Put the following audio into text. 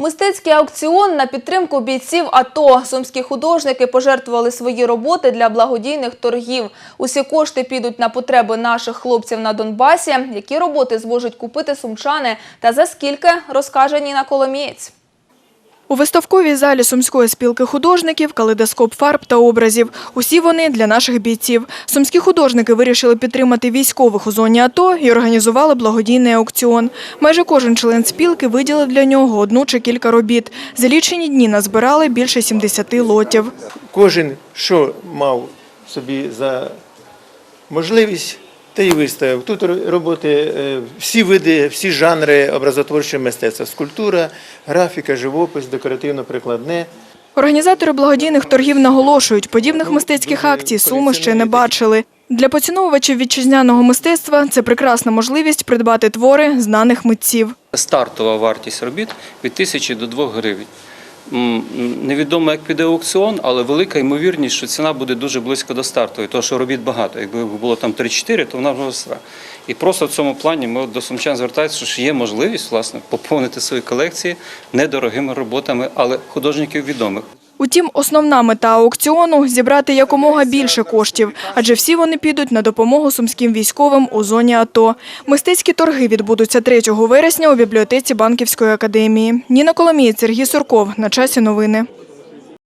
Мистецький аукціон на підтримку бійців АТО. Сумські художники пожертвували свої роботи для благодійних торгів. Усі кошти підуть на потреби наших хлопців на Донбасі. Які роботи зможуть купити сумчани та за скільки, розкаже Ніна Коломієць. У виставковій залі Сумської спілки художників калейдоскоп фарб та образів. Усі вони для наших бійців. Сумські художники вирішили підтримати військових у зоні АТО і організували благодійний аукціон. Майже кожен член спілки виділив для нього одну чи кілька робіт. За лічені дні назбирали більше 70 лотів. Кожен, що мав собі за можливість, те й виставив. Тут роботи е, всі види, всі жанри образотворчого мистецтва: скульптура, графіка, живопис, декоративно-прикладне. Організатори благодійних торгів наголошують, подібних мистецьких акцій Суми ще не бачили. Для поціновувачів вітчизняного мистецтва це прекрасна можливість придбати твори знаних митців. Стартова вартість робіт від тисячі до 2 гривень. Невідомо, як піде аукціон, але велика ймовірність, що ціна буде дуже близько до старту, і тому що робіт багато. Якби було там 3-4, то вона вже вся. І просто в цьому плані ми до сумчан звертаємося, що є можливість власне поповнити свої колекції недорогими роботами, але художників відомих. Утім, основна мета аукціону – зібрати якомога більше коштів, адже всі вони підуть на допомогу сумським військовим у зоні АТО. Мистецькі торги відбудуться 3 вересня у бібліотеці Банківської академії. Ніна Коломієць, Сергій Сурков. На часі новини.